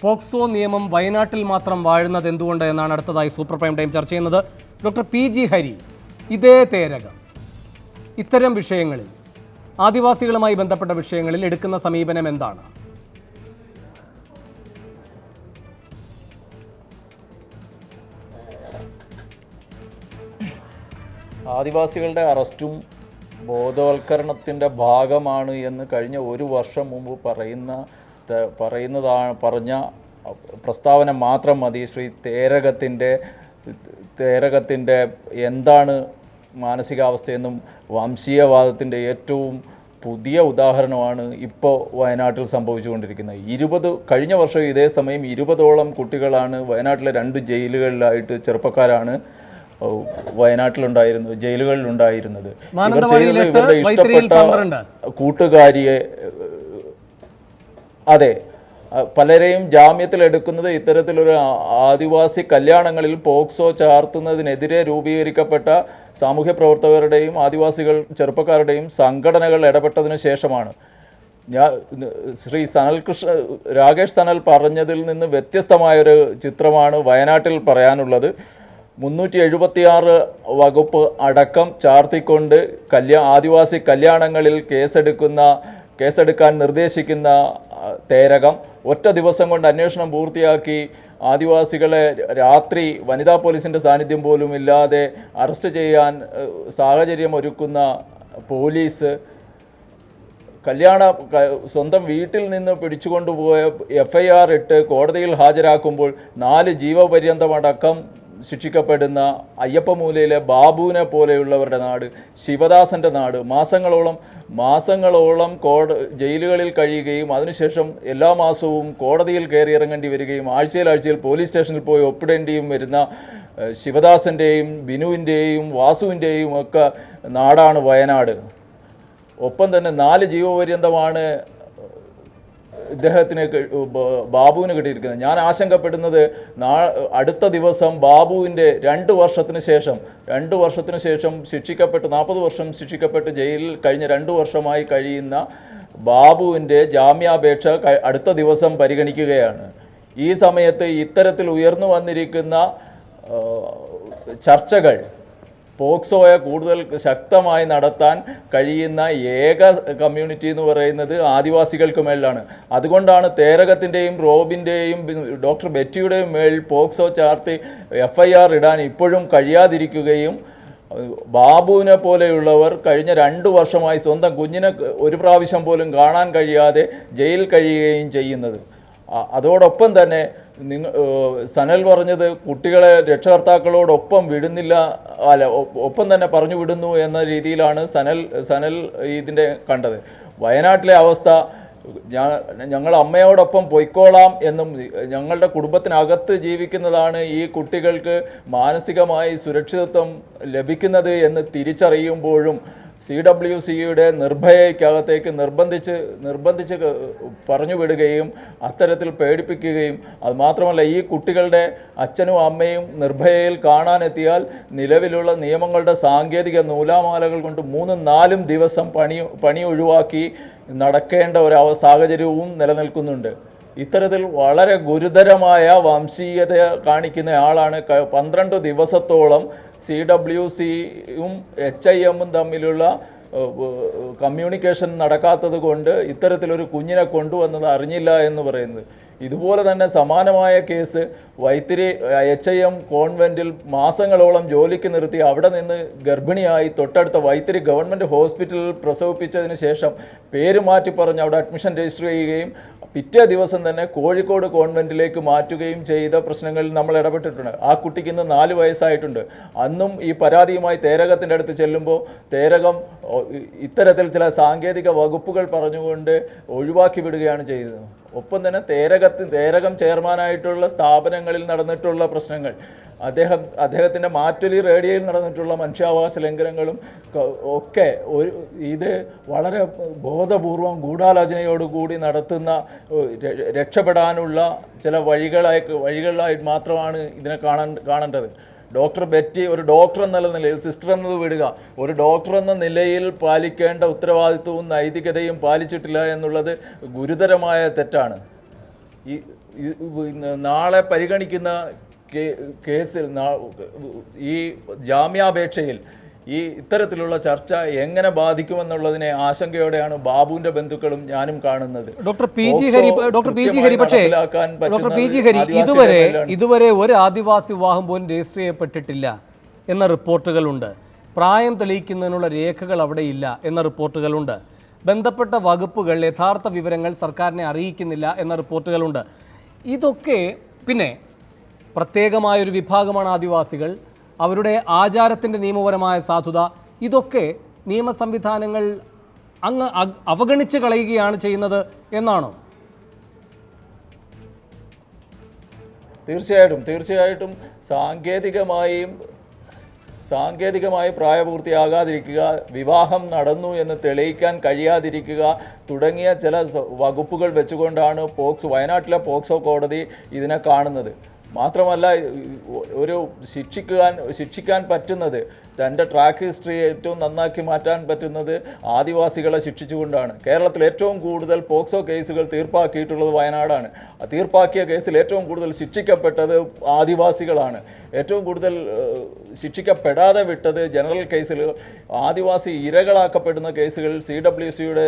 POCSO നിയമം വയനാട്ടിൽ മാത്രം വാഴുന്നത് എന്തുകൊണ്ട് എന്നാണ് അടുത്തതായി സൂപ്പർ പ്രൈം ടൈം ചർച്ച ചെയ്യുന്നത്. ഡോക്ടർ പി ജി ഹരി ഇതേ തേരകം. ഇത്തരം വിഷയങ്ങളിൽ ആദിവാസികളുമായി ബന്ധപ്പെട്ട വിഷയങ്ങളിൽ എടുക്കുന്ന സമീപനം എന്താണ്? ആദിവാസികളുടെ അറസ്റ്റും ബോധവൽക്കരണത്തിന്റെ ഭാഗമാണ് എന്ന് കഴിഞ്ഞ ഒരു വർഷം മുമ്പ് പറയുന്ന പറയുന്നതാണ് പറഞ്ഞ പ്രസ്താവന മാത്രം മതി. ശ്രീ തേരകത്തിന്റെ തേരകത്തിന്റെ എന്താണ് മാനസികാവസ്ഥയെന്നും വംശീയവാദത്തിന്റെ ഏറ്റവും പുതിയ ഉദാഹരണമാണ് ഇപ്പോൾ വയനാട്ടിൽ സംഭവിച്ചുകൊണ്ടിരിക്കുന്നത്. ഇരുപത് കഴിഞ്ഞ വർഷം ഇതേ സമയം ഇരുപതോളം കുട്ടികളാണ് വയനാട്ടിലെ രണ്ട് ജയിലുകളിലായിട്ട് ചെറുപ്പക്കാരാണ് ഓ, വയനാട്ടിലുണ്ടായിരുന്നത് ജയിലുകളിലുണ്ടായിരുന്നത്. ഇവർ ചെയ്തത് ഇവരുടെ ഇഷ്ടപ്പെട്ട കൂട്ടുകാരിയെ അതെ പലരെയും ജാമ്യത്തിൽ എടുക്കുന്നത് ഇത്തരത്തിലൊരു ആദിവാസി കല്യാണങ്ങളിൽ പോക്സോ ചാർത്തുന്നതിനെതിരെ രൂപീകരിക്കപ്പെട്ട സാമൂഹ്യ പ്രവർത്തകരുടെയും ആദിവാസികൾ ചെറുപ്പക്കാരുടെയും സംഘടനകൾ ഇടപെട്ടതിന് ശേഷമാണ്. ഞാൻ ശ്രീ സനൽകൃഷ്ണ രാകേഷ് സനൽ പറഞ്ഞതിൽ നിന്ന് വ്യത്യസ്തമായൊരു ചിത്രമാണ് വയനാട്ടിൽ പറയാനുള്ളത്. മുന്നൂറ്റി എഴുപത്തിയാറ് വകുപ്പ് അടക്കം ചാർത്തിക്കൊണ്ട് കല്യാ ആദിവാസി കല്യാണങ്ങളിൽ കേസെടുക്കുന്ന കേസെടുക്കാൻ നിർദ്ദേശിക്കുന്ന തേരകം ഒറ്റ ദിവസം കൊണ്ട് അന്വേഷണം പൂർത്തിയാക്കി ആദിവാസികളെ രാത്രി വനിതാ പോലീസിന്റെ സാന്നിധ്യം പോലും ഇല്ലാതെ അറസ്റ്റ് ചെയ്യാൻ സാഹചര്യം ഒരുക്കുന്ന പോലീസ് കല്യാണ സ്വന്തം വീട്ടിൽ നിന്ന് പിടിച്ചുകൊണ്ടുപോയ എഫ് ഐ ആർ ഇട്ട് കോടതിയിൽ ഹാജരാക്കുമ്പോൾ നാല് ജീവപര്യന്തമടക്കം ശിക്ഷിക്കപ്പെടുന്ന അയ്യപ്പമൂലയിലെ ബാബുവിനെ പോലെയുള്ളവരുടെ നാട് ശിവദാസന്റെ നാട്. മാസങ്ങളോളം മാസങ്ങളോളം കോട ജയിലുകളിൽ കഴിയുകയും അതിനുശേഷം എല്ലാ മാസവും കോടതിയിൽ കയറി ഇറങ്ങേണ്ടി വരികയും ആഴ്ചയിൽ ആഴ്ചയിൽ പോലീസ് സ്റ്റേഷനിൽ പോയി ഒപ്പിടേണ്ടിയും വരുന്ന ശിവദാസന്റെയും ബിനുവിന്റെയും വാസുവിന്റെയും ഒക്കെ നാടാണ് വയനാട്. ഒപ്പം തന്നെ നാല് ജീവപര്യന്തമാണ് ഇദ്ദേഹത്തിന് ബാബുവിന് കിട്ടിയിരിക്കുന്നത്. ഞാൻ ആശങ്കപ്പെടുന്നത് നാ അടുത്ത ദിവസം ബാബുവിന്റെ രണ്ട് വർഷത്തിന് ശേഷം രണ്ട് വർഷത്തിന് ശേഷം ശിക്ഷിക്കപ്പെട്ട് നാൽപ്പത് വർഷം ശിക്ഷിക്കപ്പെട്ട് ജയിലിൽ കഴിഞ്ഞ രണ്ട് വർഷമായി കഴിയുന്ന ബാബുവിന്റെ ജാമ്യാപേക്ഷ അടുത്ത ദിവസം പരിഗണിക്കുകയാണ്. ഈ സമയത്ത് ഇത്തരത്തിൽ ഉയർന്നു വന്നിരിക്കുന്ന ചർച്ചകൾ പോക്സോയെ കൂടുതൽ ശക്തമായി നടത്താൻ കഴിയുന്ന ഏക കമ്മ്യൂണിറ്റി എന്ന് പറയുന്നത് ആദിവാസികൾക്ക് മേളിലാണ് അതുകൊണ്ടാണ് തേരകത്തിന്റെയും റോബിന്റെയും ഡോക്ടർ ബെറ്റിയുടെയും മേൽ പോക്സോ ചാർത്തി എഫ് ഐ ആർ ഇടാൻ ഇപ്പോഴും കഴിയാതിരിക്കുകയും ബാബുവിനെ പോലെയുള്ളവർ കഴിഞ്ഞ രണ്ട് വർഷമായി സ്വന്തം കുഞ്ഞിനെ ഒരു പ്രാവശ്യം പോലും കാണാൻ കഴിയാതെ ജയിലിൽ കഴിയുകയും ചെയ്യുന്നത്. അതോടൊപ്പം തന്നെ നിങ്ങൾ സനൽ പറഞ്ഞത് കുട്ടികളെ രക്ഷകർത്താക്കളോടൊപ്പം വിടുന്നില്ല അല്ല ഒപ്പം തന്നെ പറഞ്ഞു വിടുന്നു എന്ന രീതിയിലാണ് സനൽ സനൽ ഇതിന്റെ കണ്ടത്. വയനാട്ടിലെ അവസ്ഥ ഞങ്ങൾ അമ്മയോടൊപ്പം പൊയ്ക്കോളാം എന്നും ഞങ്ങളുടെ കുടുംബത്തിനകത്ത് ജീവിക്കുന്നതാണ് ഈ കുട്ടികൾക്ക് മാനസികമായി സുരക്ഷിതത്വം ലഭിക്കുന്നത് എന്ന് തിരിച്ചറിയുമ്പോഴും സി ഡബ്ല്യു സിയുടെ നിർഭയയ്ക്കകത്തേക്ക് നിർബന്ധിച്ച് നിർബന്ധിച്ച് പറഞ്ഞു വിടുകയും അത്തരത്തിൽ പേടിപ്പിക്കുകയും അതുമാത്രമല്ല ഈ കുട്ടികളുടെ അച്ഛനും അമ്മയും നിർഭയയിൽ കാണാനെത്തിയാൽ നിലവിലുള്ള നിയമങ്ങളുടെ സാങ്കേതിക നൂലാമാലകൾ കൊണ്ട് മൂന്നും നാലും ദിവസം പണി പണി ഒഴിവാക്കി നടക്കേണ്ട ഒരു സാഹചര്യവും നിലനിൽക്കുന്നുണ്ട്. ഇത്തരത്തിൽ വളരെ ഗുരുതരമായ വംശീയത കാണിക്കുന്ന ആളാണ്. പന്ത്രണ്ട് ദിവസത്തോളം സി ഡബ്ല്യു സിയും എച്ച് ഐ എമ്മും തമ്മിലുള്ള കമ്മ്യൂണിക്കേഷൻ നടക്കാത്തത് കൊണ്ട് ഇത്തരത്തിലൊരു കുഞ്ഞിനെ കൊണ്ടുവന്നത് അറിഞ്ഞില്ല എന്ന് പറയുന്നത്. ഇതുപോലെ തന്നെ സമാനമായ case Vythiri H I M കോൺവെന്റിൽ മാസങ്ങളോളം ജോലിക്ക് നിർത്തി അവിടെ നിന്ന് ഗർഭിണിയായി തൊട്ടടുത്ത വൈത്തിരി ഗവൺമെന്റ് ഹോസ്പിറ്റലിൽ പ്രസവിപ്പിച്ചതിന് ശേഷം പേര് മാറ്റി പറഞ്ഞ് അവിടെ അഡ്മിഷൻ രജിസ്റ്റർ ചെയ്യുകയും പിറ്റേ ദിവസം തന്നെ കോഴിക്കോട് കോൺവെന്റിലേക്ക് മാറ്റുകയും ചെയ്ത പ്രശ്നങ്ങളിൽ നമ്മൾ ഇടപെട്ടിട്ടുണ്ട്. ആ കുട്ടിക്ക് ഇന്ന് നാല് വയസ്സായിട്ടുണ്ട്. അന്നും ഈ പരാതിയുമായി തേരകത്തിന്റെ അടുത്ത് ചെല്ലുമ്പോൾ തേരകം ഇത്തരത്തിൽ ചില സാങ്കേതിക വകുപ്പുകൾ പറഞ്ഞുകൊണ്ട് ഒഴിവാക്കി വിടുകയാണ് ചെയ്തത്. ഒപ്പം തന്നെ തേരകത്ത് തേരകം ചെയർമാനായിട്ടുള്ള സ്ഥാപനങ്ങളിൽ നടന്നിട്ടുള്ള പ്രശ്നങ്ങൾ. അദ്ദേഹം അദ്ദേഹത്തിന്റെ മാറ്റൊലി റേഡിയോയിൽ നടന്നിട്ടുള്ള മനുഷ്യാവകാശ ലംഘനങ്ങളും ഒക്കെ ഒരു ഇത് വളരെ ബോധപൂർവം ഗൂഢാലോചനയോടുകൂടി നടത്തുന്ന രക്ഷപ്പെടാനുള്ള ചില വഴികളായി വഴികളായി മാത്രമാണ് ഇതിനെ കാണാൻ കാണേണ്ടത്. ഡോക്ടർ ബെറ്റി ഒരു ഡോക്ടർ എന്നുള്ള നിലയിൽ സിസ്റ്റർ എന്നത് വിടുക. ഒരു ഡോക്ടർ എന്ന നിലയിൽ പാലിക്കേണ്ട ഉത്തരവാദിത്വവും നൈതികതയും പാലിച്ചിട്ടില്ല എന്നുള്ളത് ഗുരുതരമായ തെറ്റാണ്. ഈ നാളെ പരിഗണിക്കുന്ന കേസിൽ ഈ ജാമ്യാപേക്ഷയിൽ ഈ ഇത്തരത്തിലുള്ള ചർച്ച എങ്ങനെ ബാധിക്കുമെന്നുള്ളതിനെ ആശങ്കയോടെയാണ് ബാബുവിന്റെ ബന്ധുക്കളും ഞാനും കാണുന്നത്. Doctor P G Hari doctor P G Hari പക്ഷേ ഡോക്ടർ പി ജി ഹരി ഇതുവരെ ഇതുവരെ ഒരു ആദിവാസി വിവാഹം പോലും രജിസ്റ്റർ ചെയ്യപ്പെട്ടിട്ടില്ല എന്ന റിപ്പോർട്ടുകളുണ്ട്. പ്രായം തെളിയിക്കുന്നതിനുള്ള രേഖകൾ അവിടെ ഇല്ല എന്ന റിപ്പോർട്ടുകളുണ്ട്. ബന്ധപ്പെട്ട വകുപ്പുകൾ യഥാർത്ഥ വിവരങ്ങൾ സർക്കാരിനെ അറിയിക്കുന്നില്ല എന്ന റിപ്പോർട്ടുകളുണ്ട്. ഇതൊക്കെ പിന്നെ പ്രത്യേകമായൊരു വിഭാഗമാണ് ആദിവാസികൾ. അവരുടെ ആചാരത്തിന്റെ നിയമപരമായ സാധുത ഇതൊക്കെ നിയമ സംവിധാനങ്ങൾ അങ്ങ് അവഗണിച്ച് കളയുകയാണ് ചെയ്യുന്നത് എന്നാണോ? തീർച്ചയായിട്ടും തീർച്ചയായിട്ടും സാങ്കേതികമായും സാങ്കേതികമായി പ്രായപൂർത്തിയാകാതിരിക്കുക വിവാഹം നടന്നു എന്ന് തെളിയിക്കാൻ കഴിയാതിരിക്കുക തുടങ്ങിയ ചില വകുപ്പുകൾ വെച്ചുകൊണ്ടാണ് പോക്സ് വയനാട്ടിലെ പോക്സോ കോടതി ഇതിനെ കാണുന്നത്. മാത്രമല്ല ഒരു ശിക്ഷിക്കാൻ ശിക്ഷിക്കാൻ പറ്റുന്നത് തന്റെ ട്രാക്ക് ഹിസ്റ്ററി ഏറ്റവും നന്നാക്കി മാറ്റാൻ പറ്റുന്നത് ആദിവാസികളെ ശിക്ഷിച്ചുകൊണ്ടാണ്. കേരളത്തിൽ ഏറ്റവും കൂടുതൽ പോക്സോ കേസുകൾ തീർപ്പാക്കിയിട്ടുള്ളത് വയനാടാണ്. തീർപ്പാക്കിയ കേസിൽ ഏറ്റവും കൂടുതൽ ശിക്ഷിക്കപ്പെട്ടത് ആദിവാസികളാണ്. ഏറ്റവും കൂടുതൽ ശിക്ഷിക്കപ്പെടാതെ വിട്ടത് ജനറൽ കേസിൽ ആദിവാസി ഇരകളാക്കപ്പെടുന്ന കേസുകൾ സി ഡബ്ല്യു സിയുടെ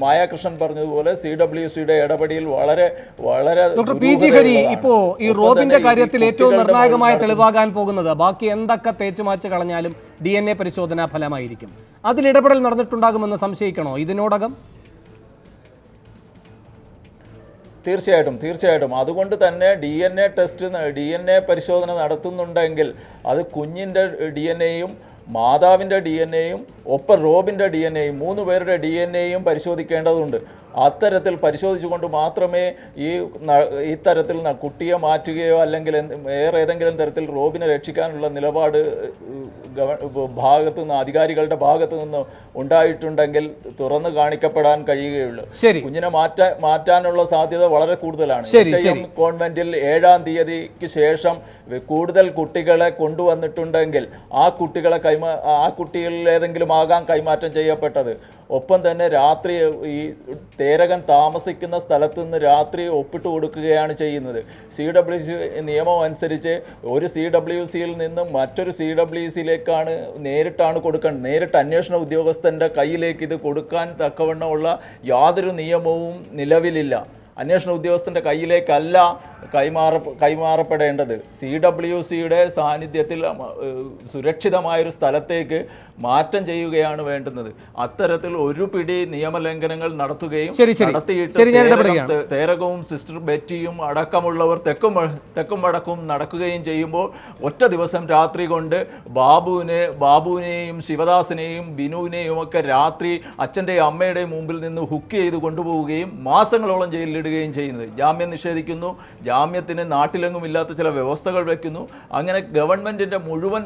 മായാകൃഷ്ണൻ പറഞ്ഞതുപോലെ സി ഡബ്ല്യു സിയുടെ ഇടപെടിയിൽ വളരെ വളരെ ഡോക്ടർ പി ജി ഹരി. ഇപ്പോ ഈ റോബിന്റെ കാര്യത്തിൽ ഏറ്റവും നിർണായകമായ തെളിവാകാൻ പോകുന്നത് ബാക്കി എന്തൊക്കെ തേച്ചുമാച്ച് കളഞ്ഞാലും ഡി എൻ എ പരിശോധനാ ഫലമായിരിക്കും അതിൽ ഇടപെടൽ നടന്നിട്ടുണ്ടാകുമെന്ന് സംശയിക്കണോ ഇതിനോടകം? തീർച്ചയായിട്ടും തീർച്ചയായിട്ടും. അതുകൊണ്ട് തന്നെ D N A test D N A പരിശോധന നടത്തുന്നുണ്ടെങ്കിൽ അത് കുഞ്ഞിന്റെ ഡി എൻ എയും മാതാവിന്റെ ഡി എൻ എയും ഒപ്പം റോബിന്റെ ഡി എൻ എയും മൂന്ന് പേരുടെ ഡി എൻ എയും പരിശോധിക്കേണ്ടതുണ്ട്. അത്തരത്തിൽ പരിശോധിച്ചുകൊണ്ട് മാത്രമേ ഈ ഇത്തരത്തിൽ കുട്ടിയെ മാറ്റുകയോ അല്ലെങ്കിൽ വേറെ ഏതെങ്കിലും തരത്തിൽ റോബിനെ രക്ഷിക്കാനുള്ള നിലപാട് ഭാഗത്തു നിന്ന് അധികാരികളുടെ ഭാഗത്തു നിന്ന് ഉണ്ടായിട്ടുണ്ടെങ്കിൽ തുറന്നു കാണിക്കപ്പെടാൻ കഴിയുകയുള്ളൂ. ശരി. കുഞ്ഞിനെ മാറ്റാ മാറ്റാനുള്ള സാധ്യത വളരെ കൂടുതലാണ്. കോൺവെന്റിൽ ഏഴാം തീയതിക്ക് ശേഷം കൂടുതൽ കുട്ടികളെ കൊണ്ടുവന്നിട്ടുണ്ടെങ്കിൽ ആ കുട്ടികളെ കൈമാ ആ കുട്ടികളിൽ ഏതെങ്കിലും ആകാം കൈമാറ്റം ചെയ്യപ്പെട്ടത്. ഒപ്പം തന്നെ രാത്രി ഈ തേരകൻ താമസിക്കുന്ന സ്ഥലത്തു നിന്ന് രാത്രി ഒപ്പിട്ട് കൊടുക്കുകയാണ് ചെയ്യുന്നത്. സി ഡബ്ല്യു സി നിയമം അനുസരിച്ച് ഒരു സി ഡബ്ല്യു സിയിൽ നിന്നും മറ്റൊരു സി ഡബ്ല്യു സിയിലേക്കാണ് നേരിട്ടാണ് കൊടുക്കേണ്ടത് നേരിട്ട് അന്വേഷണ ഉദ്യോഗസ്ഥന്റെ കയ്യിലേക്ക് ഇത് കൊടുക്കാൻ തക്കവണ്ണമുള്ള യാതൊരു നിയമവും നിലവിലില്ല. അന്വേഷണ ഉദ്യോഗസ്ഥന്റെ കയ്യിലേക്കല്ല കൈമാറ കൈമാറപ്പെടേണ്ടത്. സി ഡബ്ല്യു സിയുടെ സാന്നിധ്യത്തിൽ സുരക്ഷിതമായൊരു സ്ഥലത്തേക്ക് മാറ്റം ചെയ്യുകയാണ് വേണ്ടുന്നത്. അത്തരത്തിൽ ഒരു പിടി നിയമലംഘനങ്ങൾ നടത്തുകയും. നടത്തിയിട്ട് തേരകവും സിസ്റ്റർ ബെറ്റിയും അടക്കമുള്ളവർ തെക്കും തെക്കും വടക്കും നടക്കുകയും ചെയ്യുമ്പോൾ ഒറ്റ ദിവസം രാത്രി കൊണ്ട് ബാബുവിനെ ബാബുവിനെയും ശിവദാസിനെയും ബിനുവിനെയും ഒക്കെ രാത്രി അച്ഛന്റെയും അമ്മയുടെയും മുമ്പിൽ നിന്ന് ഹുക്ക് ചെയ്ത് കൊണ്ടുപോവുകയും മാസങ്ങളോളം ജയിലിലിടുകയും ചെയ്യുന്നത്. ജാമ്യം നിഷേധിക്കുന്നു. ജാമ്യത്തിന് നാട്ടിലെങ്ങും ഇല്ലാത്ത ചില വ്യവസ്ഥകൾ വയ്ക്കുന്നു അങ്ങനെ ഗവൺമെന്റിന്റെ മുഴുവൻ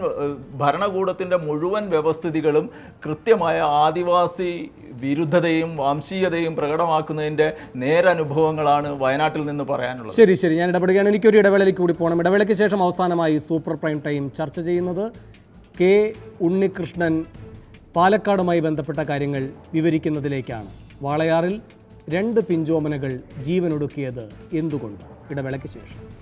ഭരണകൂടത്തിന്റെ മുഴുവൻ വ്യവസ്ഥിതികളും കൃത്യമായ ആദിവാസി വിരുദ്ധതയും വംശീയതയും പ്രകടമാക്കുന്നതിന്റെ നേരനുഭവങ്ങളാണ് വയനാട്ടിൽ നിന്ന് പറയാനുള്ളത്. ശരി ശരി. ഞാൻ ഇടപെടുകയാണ്. എനിക്കൊരു ഇടവേളയിലേക്ക് കൂടി പോകണം. ഇടവേളയ്ക്ക് ശേഷം അവസാനമായി സൂപ്പർ പ്രൈം ടൈം ചർച്ച ചെയ്യുന്നത് കെ ഉണ്ണികൃഷ്ണൻ പാലക്കാടുമായി ബന്ധപ്പെട്ട കാര്യങ്ങൾ വിവരിക്കുന്നതിലേക്കാണ്. വാളയാറിൽ രണ്ട് പിഞ്ചോമനകൾ ജീവനൊടുക്കിയത് എന്തുകൊണ്ട്? ഇടവേളയ്ക്ക് ശേഷം.